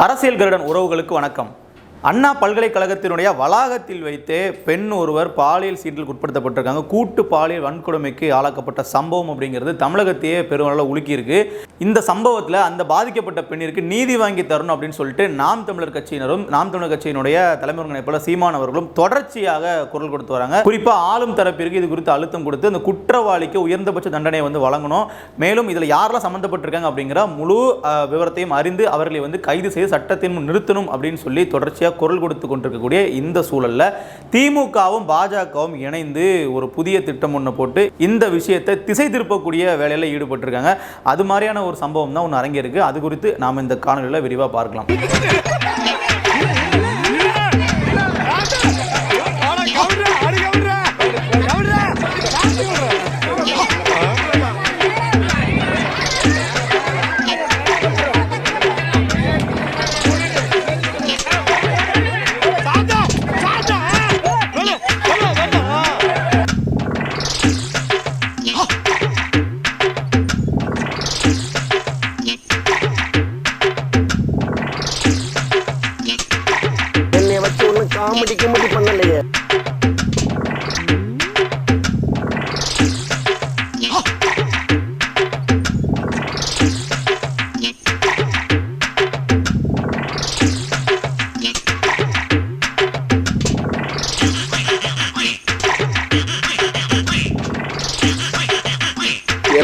அரசியல் கருடன் உறவுகளுக்கு வணக்கம். அண்ணா பல்கலைக்கழகத்தினுடைய வளாகத்தில் வைத்தே பெண் ஒருவர் பாலியல் சீட்டில் உட்படுத்தப்பட்டிருக்காங்க. கூட்டு பாலியல் வன்கொடுமைக்கு ஆளாக்கப்பட்ட சம்பவம் அப்படிங்கிறது தமிழகத்தையே பெருமளவில் உலுக்கியிருக்கு. இந்த சம்பவத்தில் அந்த பாதிக்கப்பட்ட பெண்ணிற்கு நீதி வாங்கி தரணும் அப்படின்னு சொல்லிட்டு நாம் தமிழர் கட்சியினரும் நாம் தமிழர் கட்சியினுடைய தலைமை ஒருங்கிணைப்பாளர் சீமான் அவர்களும் தொடர்ச்சியாக குரல் கொடுத்து வராங்க. குறிப்பாக ஆளும் தரப்பிற்கு இது குறித்து அழுத்தம் கொடுத்து அந்த குற்றவாளிக்கு உயர்ந்தபட்ச தண்டனையை வந்து வழங்கணும். மேலும் இதில் யாரெல்லாம் சம்மந்தப்பட்டிருக்காங்க அப்படிங்கிற முழு விவரத்தையும் அறிந்து அவர்களை வந்து கைது செய்து சட்டத்தின் நிறுத்தணும் அப்படின்னு சொல்லி தொடர்ச்சியாக குரல் கொடுத்து கொண்டிருக்கக்கூடிய இந்த சூழல்ல திமுகவும் பாஜகவும் இணைந்து ஒரு புதிய திட்டம் ஒன்று போட்டு இந்த விஷயத்தை திசை திருப்பக்கூடிய வேலையில் ஈடுபட்டிருக்காங்க. அது மாதிரியான ஒரு சம்பவம் தான் ஒன்று அரங்கேறிருக்கு. அது குறித்து நாம் இந்த காணொலியில் விரிவாக பார்க்கலாம்.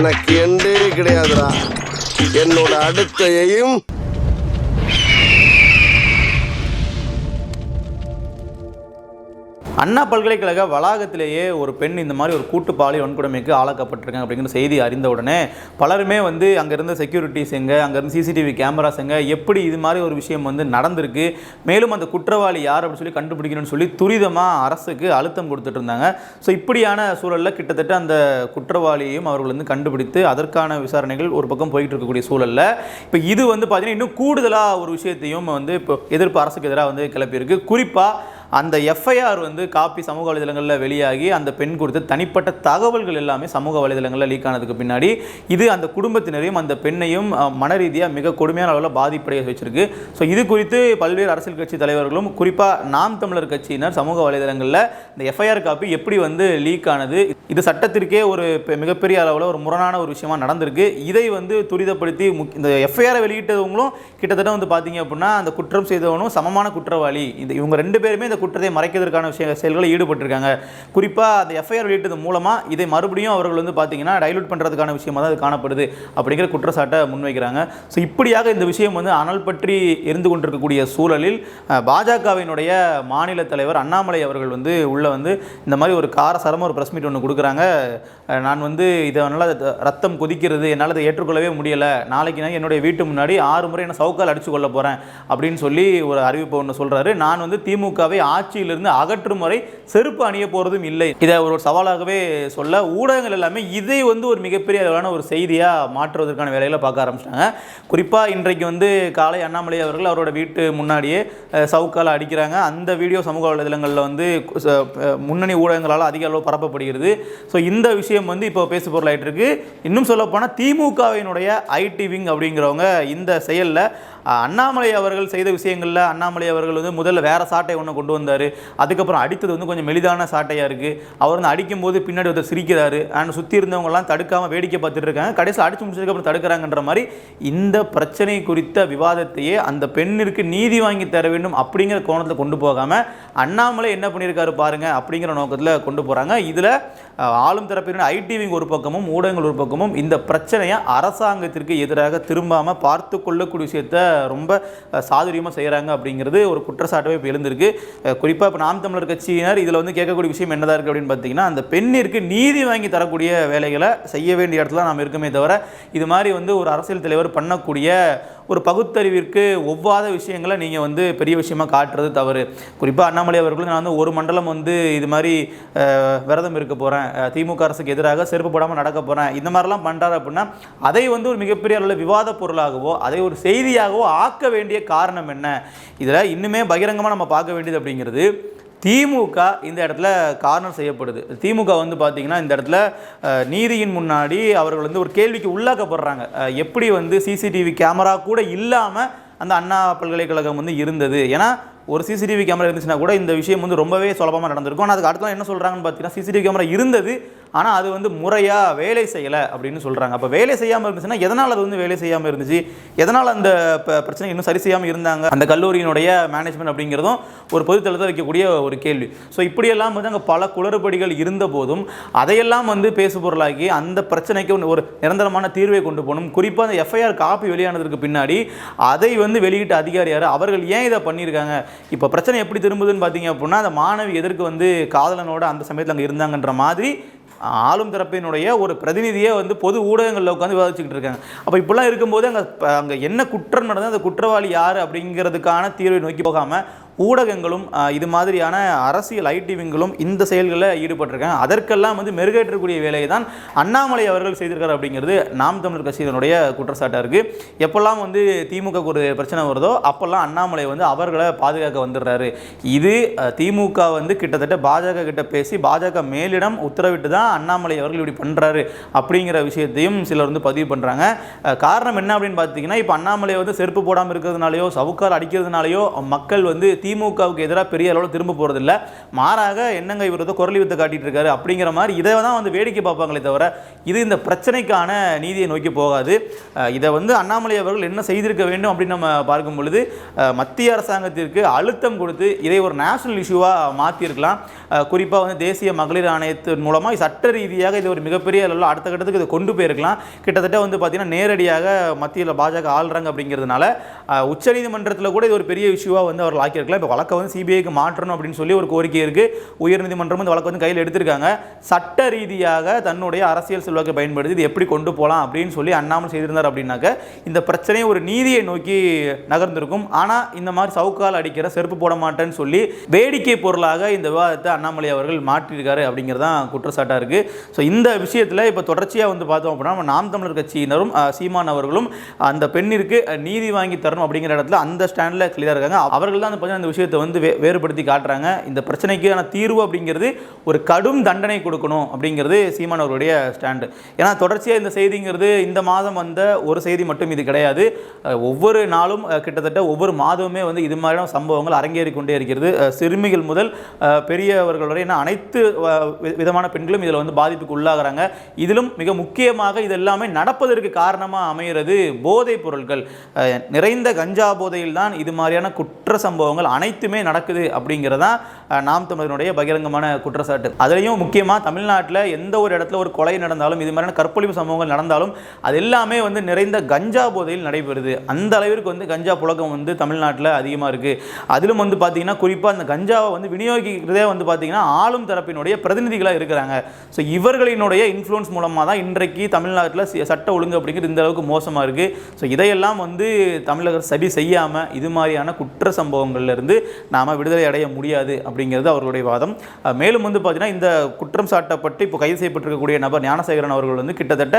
எனக்கு எண்டே கிடையாதுடா. என்னோட அடுத்த எய்ம் அண்ணா பல்கலைக்கழக வளாகத்திலேயே ஒரு பெண் இந்த மாதிரி ஒரு கூட்டு பாலியல் வன்கொடுமைக்கு ஆளாக்கப்பட்டிருக்காங்க அப்படிங்கிற செய்தி அறிந்த உடனே பலருமே வந்து அங்கே இருந்த செக்யூரிட்டிஸ் எங்கே அங்கேருந்து சிசிடிவி கேமராஸ் எங்கே எப்படி இது மாதிரி ஒரு விஷயம் வந்து நடந்திருக்கு மேலும் அந்த குற்றவாளி யார் அப்படின்னு சொல்லி கண்டுபிடிக்கணும்னு சொல்லி துரிதமாக அரசுக்கு அழுத்தம் கொடுத்துட்டு இருந்தாங்க. ஸோ இப்படியான சூழலில் கிட்டத்தட்ட அந்த குற்றவாளியையும் அவர்கள் வந்து கண்டுபிடித்து அதற்கான விசாரணைகள் ஒரு பக்கம் போயிட்டு இருக்கக்கூடிய சூழலில் இப்போ இது வந்து பார்த்தீங்கன்னா இன்னும் கூடுதலாக ஒரு விஷயத்தையும் வந்து இப்போ எதிர்ப்பு அரசுக்கு எதிராக வந்து கிளப்பியிருக்கு. குறிப்பாக அந்த எஃப்ஐஆர் வந்து காப்பி சமூக வலைதளங்களில் வெளியாகி அந்த பெண் கொடுத்த தனிப்பட்ட தகவல்கள் எல்லாமே சமூக வலைதளங்களில் லீக் ஆனதுக்கு பின்னாடி இது அந்த குடும்பத்தினரையும் அந்த பெண்ணையும் மன ரீதியாக மிக கொடுமையான அளவில் பாதிப்படைய வச்சிருக்கு. ஸோ இது குறித்து பல்வேறு அரசியல் கட்சி தலைவர்களும் குறிப்பாக நாம் தமிழர் கட்சியினர் சமூக வலைதளங்களில் இந்த எஃப்ஐஆர் காப்பி எப்படி வந்து லீக் ஆனது இது சட்டத்திற்கே ஒரு மிகப்பெரிய அளவில் ஒரு முரணான ஒரு விஷயமா நடந்திருக்கு. இதை வந்து துரிதப்படுத்தி முக்- இந்த எஃப்ஐஆரை வெளியிட்டவங்களும் கிட்டத்தட்ட வந்து பார்த்தீங்க அப்படின்னா அந்த குற்றம் செய்தவனும் சமமான குற்றவாளி. இந்த இவங்க ரெண்டு பேருமே இந்த குற்றத்தை மறைக்கிறதுக்கான விஷய செயல்களை ஈடுபட்டிருக்காங்க. குறிப்பாக அந்த எஃப்ஐஆர் வெளியிட்டது மூலமாக இதை மறுபடியும் அவர்கள் வந்து பார்த்தீங்கன்னா டைலூட் பண்ணுறதுக்கான விஷயமா தான் அது காணப்படுது அப்படிங்கிற குற்றச்சாட்டை முன்வைக்கிறாங்க. ஸோ இப்படியாக இந்த விஷயம் வந்து அனல் பற்றி இருந்து கொண்டிருக்கக்கூடிய சூழலில் பாஜகவினுடைய மாநில தலைவர் அண்ணாமலை அவர்கள் வந்து உள்ள வந்து இந்த மாதிரி ஒரு காரசாரமாக ஒரு ப்ரெஸ் மீட் ஒன்று கொடுக்குறாங்க. கொடுக்குறாங்க. நான் வந்து இதை நல்லா ரத்தம் கொதிக்கிறது என்னால் அதை ஏற்றுக்கொள்ளவே முடியலை. நாளைக்கு நான் என்னுடைய வீட்டு முன்னாடி ஆறு முறை என்ன சவுக்கால் அடித்து கொள்ள போகிறேன் அப்படின்னு சொல்லி ஒரு அறிவிப்பு ஒன்று சொல்கிறாரு நான் வந்து திமுகவை ஆட்சியிலிருந்து அகற்றும் வரை செருப்பு அணிய போகிறதும் இல்லை. இதை ஒரு சவாலாகவே சொல்ல ஊடகங்கள் எல்லாமே இதை வந்து ஒரு மிகப்பெரிய அளவிலான ஒரு செய்தியாக மாற்றுவதற்கான வேலைகளை பார்க்க ஆரம்பிச்சிட்டாங்க. குறிப்பாக இன்றைக்கு வந்து காலை அண்ணாமலை அவர்கள் அவரோட வீட்டு முன்னாடியே சவுக்கால் அடிக்கிறாங்க. அந்த வீடியோ சமூக வலைதளங்களில் வந்து ச- முன்னணி ஊடகங்களால் அதிக அளவு பரப்பப்படுகிறது. ஸோ இந்த விஷயம் வந்து இப்போ பேசு பொருளாயிட்டு இருக்கு. இன்னும் சொல்லப்போனால் திமுகவினுடைய ஐடி விங் அப்படிங்கிறவங்க இந்த செயலில் அண்ணாமலை அவர்கள் செய்த விஷயங்களில் அண்ணாமலை அவர்கள் வந்து முதல்ல வேறு சாட்டை ஒன்று கொண்டு வந்தார். அதுக்கப்புறம் அடித்தது வந்து கொஞ்சம் மெலிதான சாட்டையாக இருக்குது அவர் வந்து அடிக்கும்போது பின்னாடி ஒருத்தர் சிரிக்கிறாரு. அண்ட் சுற்றி இருந்தவங்கலாம் தடுக்காமல் வேடிக்கை பார்த்துட்டு இருக்காங்க. கடைசியில் அடித்து முடிச்சதுக்கப்புறம் தடுக்கிறாங்கன்ற மாதிரி இந்த பிரச்சனை குறித்த விவாதத்தையே அந்த பெண்ணிற்கு நீதி வாங்கி தர வேண்டும் அப்படிங்கிற கோணத்தில் கொண்டு போகாமல் அண்ணாமலை என்ன பண்ணியிருக்காரு பாருங்க அப்படிங்கிற நோக்கத்தில் கொண்டு போகிறாங்க இதில் ஆளும் தரப்பினர் ஐடிவிங் ஒரு பக்கமும் ஊடகங்கள் ஒரு பக்கமும் இந்த பிரச்சனையை அரசாங்கத்திற்கு எதிராக திரும்பாமல் பார்த்து கொள்ளக்கூடிய விஷயத்த ரொம்ப சாதுரியமாக செய்கிறாங்க அப்படிங்கிறது ஒரு குற்றச்சாட்டவே இப்போ எழுந்திருக்கு. குறிப்பாக இப்போ நாம் தமிழர் கட்சியினர் இதில் வந்து கேட்கக்கூடிய விஷயம் என்னதாக இருக்குது அப்படின்னு பார்த்தீங்கன்னா அந்த பெண்ணிற்கு நீதி வாங்கி தரக்கூடிய வேலைகளை செய்ய வேண்டிய இடத்துல நாம் இருக்கமே தவிர இது மாதிரி வந்து ஒரு அரசியல் தலைவர் பண்ணக்கூடிய ஒரு பகுத்தறிவிற்கு ஒவ்வாத விஷயங்களை நீங்கள் வந்து பெரிய விஷயமா காட்டுறது தவறு. குறிப்பாக அண்ணாமலை அவர்களும் நான் வந்து ஒரு மண்டலம் வந்து இது மாதிரி விரதம் இருக்க போகிறேன் திமுக அரசுக்கு எதிராக செருப்பு போடாமல் நடக்க போகிறேன் இந்த மாதிரிலாம் பண்ணுறாரு அப்படின்னா அதை வந்து ஒரு மிகப்பெரிய அளவில் விவாத பொருளாகவோ அதை ஒரு செய்தியாகவோ ஆக்க வேண்டிய காரணம் என்ன? இதில் இன்னுமே பகிரங்கமாக நம்ம பார்க்க வேண்டியது அப்படிங்கிறது திமுக இந்த இடத்துல கார்னர் செய்யப்படுது. திமுக வந்து பார்த்திங்கன்னா இந்த இடத்துல நீதியின் முன்னாடி அவர்கள் வந்து ஒரு கேள்விக்கு உள்ளாக்கப்படுறாங்க. எப்படி வந்து சிசிடிவி கேமரா கூட இல்லாமல் அந்த அண்ணா பல்கலைக்கழகம் வந்து இருந்தது? ஏன்னா ஒரு சிசிடிவி கேமரா இருந்துச்சுன்னா கூட இந்த விஷயம் வந்து ரொம்பவே சுலபமாக நடந்திருக்கும். ஆனால் அதுக்கு அடுத்த என்ன சொல்கிறாங்கன்னு பார்த்தீங்கன்னா சிசிடிவி கேமரா இருந்தது ஆனால் அது வந்து முறையாக வேலை செய்யலை அப்படின்னு சொல்கிறாங்க அப்போ வேலை செய்யாமல் இருந்துச்சுன்னா எதனால் அது வந்து வேலை செய்யாமல் இருந்துச்சு? எதனால் அந்த ப- பிரச்சனை இன்னும் சரி செய்யாமல் இருந்தாங்க? அந்த கல்லூரியினுடைய மேனேஜ்மெண்ட் அப்படிங்கிறதும் ஒரு பொதுத்தளத்தை வைக்கக்கூடிய ஒரு கேள்வி. ஸோ இப்படியெல்லாம் வந்து அங்கே பல குளறுபடிகள் இருந்த போதும் அதையெல்லாம் வந்து பேசு பொருளாக்கி அந்த பிரச்சனைக்கு ஒன்று ஒரு நிரந்தரமான தீர்வை கொண்டு போகணும். குறிப்பாக அந்த எஃப்ஐஆர் காப்பி வெளியானதுக்கு பின்னாடி அதை வந்து வெளியிட்ட அதிகாரியார் அவர்கள் ஏன் இதை பண்ணியிருக்காங்க? இப்போ பிரச்சனை எப்படி திரும்புதுன்னு பார்த்தீங்க அப்படின்னா அந்த மாணவி எதற்கு வந்து காதலனோட அந்த சமயத்தில் அங்கே இருந்தாங்கன்ற மாதிரி ஆளும் தரப்பினுடைய ஒரு பிரதிநிதியே வந்து பொது ஊடகங்களில் உட்காந்து விவாதிச்சுக்கிட்டு இருக்காங்க. அப்போ இப்படிலாம் இருக்கும்போது அங்கே அங்கே என்ன குற்றம் நடந்தது அந்த குற்றவாளி யார் அப்படிங்கிறதுக்கான தீர்வை நோக்கி போகாமல் ஊடகங்களும் இது மாதிரியான அரசியல் ஐடிவிங்களும் இந்த செயல்களில் ஈடுபட்டிருக்காங்க. அதற்கெல்லாம் வந்து மெருகேற்றக்கூடிய வேலையை தான் அண்ணாமலை அவர்கள் செய்திருக்கிறார் அப்படிங்கிறது நாம் தமிழர் கட்சியினுடைய குற்றச்சாட்டாக இருக்குது எப்போல்லாம் வந்து திமுக ஒரு பிரச்சனை வருதோ அப்போல்லாம் அண்ணாமலை வந்து அவர்களை பாதுகாக்க வந்துடுறாரு. இது திமுக வந்து கிட்டத்தட்ட பாஜக கிட்ட பேசி பாஜக மேலிடம் உத்தரவிட்டு தான் அண்ணாமலை அவர்கள் இப்படி பண்ணுறாரு அப்படிங்கிற விஷயத்தையும் சிலர் வந்து பதிவு பண்ணுறாங்க காரணம் என்ன அப்படின்னு பார்த்தீங்கன்னா இப்போ அண்ணாமலை வந்து செருப்பு போடாமல் இருக்கிறதுனாலையோ சவுக்கால் அடிக்கிறதுனாலையோ மக்கள் வந்து திமுகவுக்கு எதிராக பெரிய அளவில் திரும்ப போகிறதில்ல மாறாக என்னங்க இவர் வந்து குரலி வித்தை காட்டிகிட்டு இருக்காரு அப்படிங்கிற மாதிரி இதை தான் வந்து வேடிக்கை பார்ப்பாங்களே தவிர இது இந்த பிரச்சனைக்கான நீதியை நோக்கி போகாது. இதை வந்து அண்ணாமலை அவர்கள் என்ன செய்திருக்க வேண்டும் அப்படின்னு நம்ம பார்க்கும் பொழுது மத்திய அரசாங்கத்திற்கு அழுத்தம் கொடுத்து இதை ஒரு நேஷனல் இஷ்யூவாக மாற்றிருக்கலாம் குறிப்பாக வந்து தேசிய மகளிர் ஆணையத்தின் மூலமாக சட்ட ரீதியாக இது ஒரு மிகப்பெரிய அளவில் அடுத்த கட்டத்துக்கு இதை கொண்டு போயிருக்கலாம். கிட்டத்தட்ட வந்து பார்த்தீங்கன்னா நேரடியாக மத்தியில் பாஜக ஆள்றாங்க அப்படிங்கிறதுனால உச்சநீதிமன்றத்தில் கூட இது ஒரு பெரிய இஷ்யூவாக வந்து அவர் ஆக்கியிருக்கலாம். இப்போ வழக்கை வந்து சிபிஐக்கு மாற்றணும் அப்படின்னு சொல்லி ஒரு கோரிக்கை இருக்குது உயர்நீதிமன்றம் இந்த வழக்கு வந்து கையில் எடுத்திருக்காங்க. சட்ட ரீதியாக தன்னுடைய அரசியல் செல்வாக்கை பயன்படுத்தி இது எப்படி கொண்டு போகலாம் அப்படின்னு சொல்லி அண்ணாமலை செய்திருந்தார் அப்படின்னாக்க இந்த பிரச்சனை ஒரு நீதியை நோக்கி நகர்ந்திருக்கும். ஆனால் இந்த மாதிரி சவுக்கால் அடிக்கிற செருப்பு போட மாட்டேன்னு சொல்லி வேடிக்கை பொருளாக இந்த விவாதத்தை அண்ணாமலை அவர்கள் மாற்றியிருக்காரு அப்படிங்கிறது தான் குற்றச்சாட்டாக இருக்குது ஸோ இந்த விஷயத்தில் இப்போ தொடர்ச்சியாக வந்து பார்த்தோம் அப்படின்னா நம்ம நாம் தமிழர் கட்சியினரும் சீமான் அவர்களும் அந்த பெண்ணிற்கு நீதி வாங்கி தரணும் அப்படிங்கிற இடத்துல அந்த ஸ்டாண்டில் கிளியராக இருக்காங்க. அவர்கள் தான் அந்த இந்த விஷயத்தை வந்து வே- வேறுபடுத்தி காட்டுறாங்க. இந்த பிரச்சனைக்கான தீர்வு அப்படிங்கிறது ஒரு கடும் தண்டனை கொடுக்கணும் அப்படிங்கிறது சீமான் அவருடைய ஸ்டாண்டு. ஏன்னா தொடர்ச்சியாக இந்த செய்திங்கிறது இந்த மாதம் வந்த ஒரு செய்தி மட்டும் இது கிடையாது. ஒவ்வொரு நாளும் கிட்டத்தட்ட ஒவ்வொரு மாதமுமே வந்து இது மாதிரியான சம்பவங்கள் அரங்கேறி கொண்டே இருக்கிறது சிறுமிகள் முதல் பெரியவர்கள் வரை ஏன்னா அனைத்து விதமான பெண்களும் இதில் வந்து பாதிப்புக்கு உள்ளாகிறாங்க. இதிலும் மிக முக்கியமாக இது எல்லாமே நடப்பதற்கு காரணமாக அமைகிறது போதைப் பொருட்கள் நிறைந்த கஞ்சா போதையில் தான் இது மாதிரியான குற்ற சம்பவங்கள் அனைத்துமே நடக்குது அப்படிங்கிறதான் நாம் தமிழனுடைய பகிரங்கமான குற்றச்சாட்டு. அதுலேயும் முக்கியமாக தமிழ்நாட்டில் எந்த ஒரு இடத்துல ஒரு கொலை நடந்தாலும் இது மாதிரியான கற்பழிப்பு சம்பவங்கள் நடந்தாலும் அது எல்லாமே வந்து நிறைந்த கஞ்சா போதையில் நடைபெறுது. அந்த அளவிற்கு வந்து கஞ்சா புழக்கம் வந்து தமிழ்நாட்டில் அதிகமாக இருக்குது அதிலும் வந்து பார்த்தீங்கன்னா குறிப்பாக அந்த கஞ்சாவை வந்து விநியோகிக்கிறதே வந்து பார்த்தீங்கன்னா ஆளும் தரப்பினுடைய பிரதிநிதிகளாக இருக்கிறாங்க. ஸோ இவர்களினுடைய இன்ஃப்ளூன்ஸ் மூலமாக தான் இன்றைக்கு தமிழ்நாட்டில் சட்ட ஒழுங்கு அப்படிங்கிறது இந்த அளவுக்கு மோசமாக இருக்குது ஸோ இதையெல்லாம் வந்து தமிழகர் சரி செய்யாமல் இது மாதிரியான குற்ற சம்பவங்கள்லேருந்து நாம் விடுதலை அடைய முடியாது அப்படி அப்படிங்கிறது அவர்களுடைய வாதம். மேலும் வந்து பார்த்தீங்கன்னா இந்த குற்றம் சாட்டப்பட்டு இப்போ கைது செய்யப்பட்டிருக்கக்கூடிய நபர் ஞானசேகரன் அவர்கள் வந்து கிட்டத்தட்ட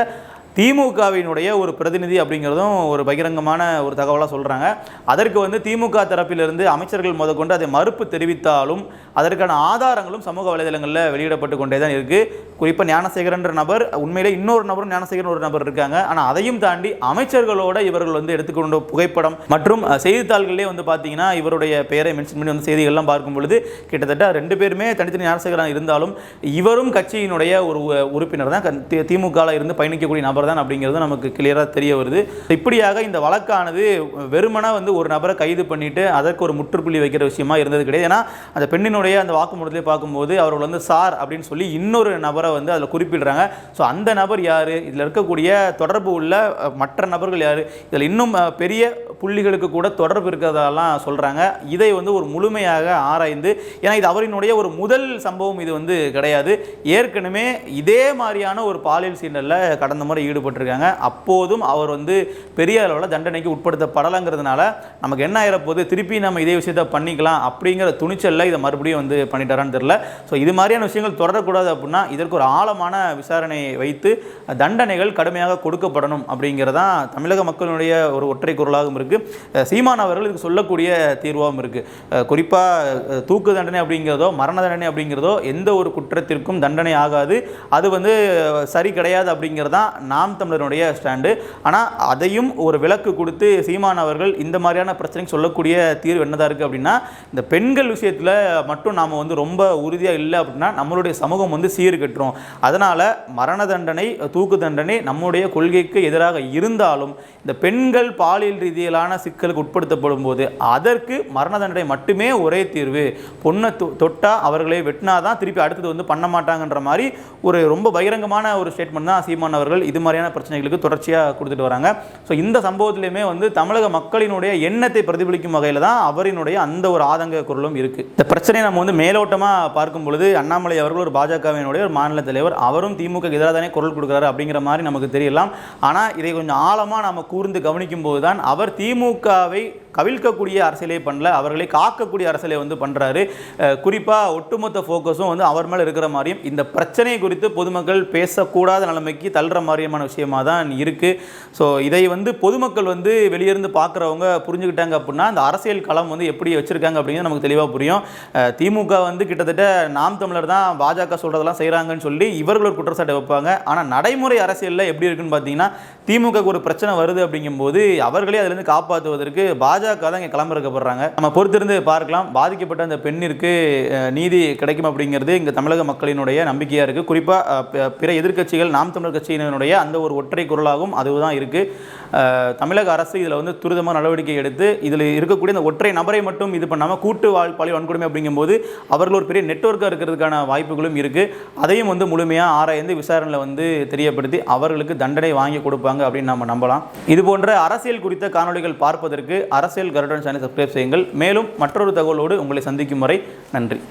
திமுகவினுடைய ஒரு பிரதிநிதி அப்படிங்கிறதும் ஒரு பகிரங்கமான ஒரு தகவலாக சொல்கிறாங்க அதற்கு வந்து திமுக தரப்பிலிருந்து அமைச்சர்கள் முதற்கொண்டு அதை மறுப்பு தெரிவித்தாலும் அதற்கான ஆதாரங்களும் சமூக வலைதளங்களில் வெளியிடப்பட்டு கொண்டே தான் இருக்குது குறிப்பாக ஞானசேகரன்ற நபர் உண்மையிலே இன்னொரு நபரும் ஞானசேகரன் ஒரு நபர் இருக்காங்க. ஆனால் அதையும் தாண்டி அமைச்சர்களோட இவர்கள் வந்து எடுத்துக்கொண்ட புகைப்படம் மற்றும் செய்தித்தாள்களே செய்தித்தாள்களிலே வந்து பார்த்தீங்கன்னா இவருடைய பெயரை மென்ஷன் பண்ணி வந்து செய்திகள்லாம் பார்க்கும் பொழுது கிட்டத்தட்ட ரெண்டு பேருமே தனித்தனி ஞானசேகரன் இருந்தாலும் இவரும் கட்சியினுடைய ஒரு உ- உறுப்பினர் தான். திமுகவில் இருந்து பயணிக்கக்கூடிய நபர் தான் அப்படிங்கிறது நமக்கு கிளியராக தெரிய வருது. இப்படியாக இந்த வழக்கானது வெறுமனா வந்து ஒரு நபரை கைது பண்ணிட்டு அதற்கு ஒரு முற்றுப்புள்ளி வைக்கிற விஷயமா இருந்தது கிடையாது. ஏன்னா அந்த பெண்ணினுடைய அந்த வாக்குமூலத்திலே பார்க்கும்போது அவர்கள் வந்து சார் அப்படின்னு சொல்லி இன்னொரு நபரை வந்து அதில் குறிப்பிடுறாங்க. ஸோ அந்த நபர் யார்? இதில் இருக்கக்கூடிய தொடர்பு உள்ள மற்ற நபர்கள் யார்? இதில் இன்னும் பெரிய புள்ளிகளுக்கு கூட தொடர்பு இருக்கிறதெல்லாம் சொல்கிறாங்க இதை வந்து ஒரு முழுமையாக ஆராய்ந்து ஏன்னா இது அவரினுடைய ஒரு முதல் சம்பவம் இது வந்து கிடையாது. ஏற்கனவே இதே மாதிரியான ஒரு பாலியல் சீண்டலில் கடந்த முறை ஈடுபட்டிருக்காங்க. அப்போதும் அவர் வந்து பெரிய அளவில் தண்டனைக்கு உட்படுத்தப்படலைங்கிறதுனால நமக்கு என்ன ஆகிறப்போது திருப்பி நம்ம இதே விஷயத்த பண்ணிக்கலாம் அப்படிங்கிற துணிச்சலில் இதை மறுபடியும் வந்து பண்ணிட்டாரான்னு தெரில ஸோ இது மாதிரியான விஷயங்கள் தொடரக்கூடாது அப்படின்னா இதற்கு ஒரு ஆழமான விசாரணையை வைத்து தண்டனைகள் கடுமையாக கொடுக்கப்படணும் அப்படிங்கிறதான் தமிழக மக்களுடைய ஒரு ஒற்றை குரலாகவும் இருக்குது சீமான் அவர்கள் இதுக்கு சொல்லக்கூடிய தீர்வாகவும் இருக்குது குறிப்பாக தூக்கு தண்டனை அப்படிங்கிறதோ மரண தண்டனை அப்படிங்கிறதோ எந்த ஒரு குற்றத்திற்கும் தண்டனை ஆகாது. அது வந்து சரி கிடையாது அப்படிங்கிறது தான் நாம் தமிழருடைய ஸ்டாண்டு. ஆனால் அதையும் ஒரு விலக்கு கொடுத்து சீமான் அவர்கள் இந்த மாதிரியான பிரச்சனைக்கு சொல்லக்கூடிய தீர்வு என்னதான் இருக்குது அப்படின்னா இந்த பெண்கள் விஷயத்தில் மட்டும் நாம் வந்து ரொம்ப உறுதியாக இல்லை அப்படின்னா நம்மளுடைய சமூகம் வந்து சீர்கட்டுரும். அதனால் மரண தண்டனை தூக்கு தண்டனை நம்முடைய கொள்கைக்கு எதிராக இருந்தாலும் இந்த பெண்கள் பாலியல் ரீதியில் ரீதியிலான சிக்கலுக்கு உட்படுத்தப்படும் போது அதற்கு மரண தண்டனை மட்டுமே ஒரே தீர்வு. பொண்ணை தொ அவர்களை வெட்டினா தான் திருப்பி அடுத்தது வந்து பண்ண மாட்டாங்கன்ற மாதிரி ஒரு ரொம்ப பகிரங்கமான ஒரு ஸ்டேட்மெண்ட் தான் சீமான் அவர்கள் இது மாதிரியான பிரச்சனைகளுக்கு தொடர்ச்சியாக கொடுத்துட்டு வராங்க. ஸோ இந்த சம்பவத்திலையுமே வந்து தமிழக மக்களினுடைய எண்ணத்தை பிரதிபலிக்கும் வகையில் தான் அவரினுடைய அந்த ஒரு ஆதங்க குரலும் இருக்குது இந்த பிரச்சனையை நம்ம வந்து மேலோட்டமாக பார்க்கும் பொழுது அண்ணாமலை அவர்கள் ஒரு பாஜகவினுடைய ஒரு மாநில தலைவர் அவரும் திமுக எதிராக தானே குரல் கொடுக்குறாரு அப்படிங்கிற மாதிரி நமக்கு தெரியலாம். ஆனால் இதை கொஞ்சம் ஆழமாக நம்ம கூர்ந்து கவனிக்கும் போது தான் அவர் திமுகவை கவிழ்க்கக்கூடிய அரசியலே பண்ணல அவர்களை காக்கக்கூடிய அரசியலை வந்து பண்ணுறாரு குறிப்பாக ஒட்டுமொத்த ஃபோக்கஸும் வந்து அவர் மேலே இருக்கிற மாதிரியும் இந்த பிரச்சனை குறித்து பொதுமக்கள் பேசக்கூடாத நிலைமைக்கு தள்ளுற மாதிரியமான விஷயமா தான் இருக்குது ஸோ இதை வந்து பொதுமக்கள் வந்து வெளியிருந்து பார்க்குறவங்க புரிஞ்சுக்கிட்டாங்க அப்படின்னா இந்த அரசியல் களம் வந்து எப்படி வச்சுருக்காங்க அப்படிங்கிறது நமக்கு தெளிவாக புரியும். திமுக வந்து கிட்டத்தட்ட நாம் தமிழர் தான் பாஜக சொல்கிறதெல்லாம் செய்கிறாங்கன்னு சொல்லி இவர்கள் ஒரு குற்றச்சாட்டை வைப்பாங்க. ஆனால் நடைமுறை அரசியலில் எப்படி இருக்குன்னு பார்த்தீங்கன்னா திமுக ஒரு பிரச்சனை வருது அப்படிங்கும்போது அவர்களே அதிலேருந்து காப்பாற்றுவதற்கு பாஜக தான் இங்கே களமிறக்கப்படுறாங்க நம்ம பொறுத்திருந்து பார்க்கலாம். பாதிக்கப்பட்ட அந்த பெண்ணிற்கு நீதி கிடைக்கும் அப்படிங்கிறது இங்கே தமிழக மக்களினுடைய நம்பிக்கையாக இருக்குது குறிப்பாக பிற எதிர்க்கட்சிகள் நாம் தமிழர் கட்சியினருடைய அந்த ஒரு ஒற்றை குரலாகவும் அதுதான் இருக்குது தமிழக அரசு இதில் வந்து துரிதமாக நடவடிக்கை எடுத்து இதில் இருக்கக்கூடிய இந்த ஒற்றை நபரை மட்டும் இது பண்ணாமல் கூட்டு வாழ் பாலியல் வன்கொடுமை அப்படிங்கும்போது அவர்கள் ஒரு பெரிய நெட்வொர்க்காக இருக்கிறதுக்கான வாய்ப்புகளும் இருக்குது அதையும் வந்து முழுமையாக ஆராய்ந்து விசாரணையில் வந்து தெரியப்படுத்தி அவர்களுக்கு தண்டனை வாங்கி கொடுப்பாங்க அப்படின்னு நம்ம நம்பலாம். இது போன்ற அரசியல் குறித்த காணொளிகள் பார்ப்பதற்கு அரசியல் கருடன் சேனல் சப்ஸ்கிரைப் செய்யுங்கள். மேலும் மற்றொரு தகவலோடு உங்களை சந்திக்கும் வரை நன்றி.